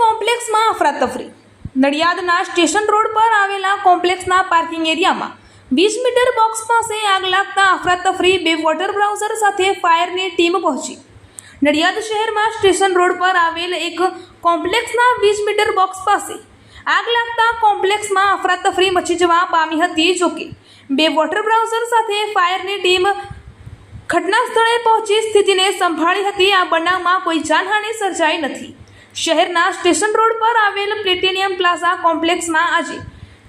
કોમ્પ્લેક્સમાં અફરાતફરી નડિયાદના station road પર આવેલા કોમ્પ્લેક્સના parking એરિયામાં વીસ મીટર બોક્સ પાસે આગ લાગતા અફરાતફરી બે વોટર બ્રાઉઝર સાથે ફાયરની ટીમ પહોંચી. નડિયાદ શહેરમાં સ્ટેશન રોડ પર આવેલ એક કોમ્પ્લેક્સના વીસ મીટર બોક્સ પાસે આગ લાગતા કોમ્પ્લેક્સમાં અફરાતફરી મચી જવા પામી હતી જોકે બે વોટર બ્રાઉઝર સાથે ફાયરની ટીમ ઘટના સ્થળે પહોંચી સ્થિતિને સંભાળી હતી. આ બનાવમાં કોઈ જાનહાનિ સર્જાઈ નથી. શહેરના સ્ટેશન રોડ પર આવેલ પ્લેટિનિયમ પ્લાઝા કોમ્પ્લેક્સમાં આજે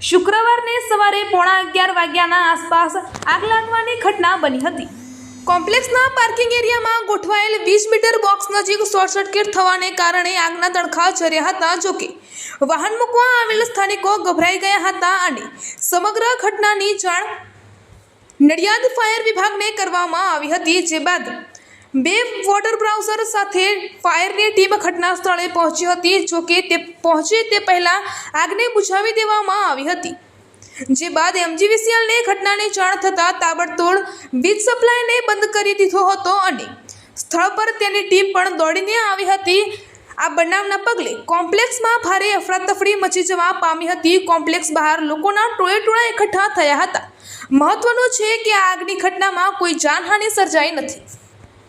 શુક્રવારને સવારે પોણા અગિયાર વાગ્યાના આસપાસ આગ લાગવાની ઘટના બની હતી. કોમ્પ્લેક્સના પાર્કિંગ એરિયામાં ગોઠવાયેલ વીસ મીટર બોક્સ નજીક શોર્ટ સર્કિટ થવાને કારણે આગના તડખા ચર્યા હતા જોકે વાહન મૂકવા આવેલ સ્થાનિકો ગભરાઈ ગયા હતા અને સમગ્ર ઘટનાની જાણ નડિયાદ ફાયર વિભાગને કરવામાં આવી હતી, જે બાદ બે વોટર બ્રાઉઝર સાથે ફાયરની ટીમ ઘટના સ્થળે પહોંચી હતી જોકે તે પહોંચે તે પહેલાં આગને બુઝાવી દેવામાં આવી હતી. જે બાદ એમજીવીસીએલને ઘટનાની જાણ થતાં તાબડતોડ વીજ સપ્લાયને બંધ કરી દીધો હતો અને સ્થળ પર તેની ટીમ પણ દોડીને આવી હતી. આ બનાવના પગલે કોમ્પ્લેક્સમાં ભારે અફરાતફરી મચી જવા પામી હતી. કોમ્પ્લેક્સ બહાર લોકોના ટોળે ટોળા એકઠા થયા હતા. મહત્વનું છે કે આ આગની ઘટનામાં કોઈ જાનહાનિ સર્જાઈ નથી.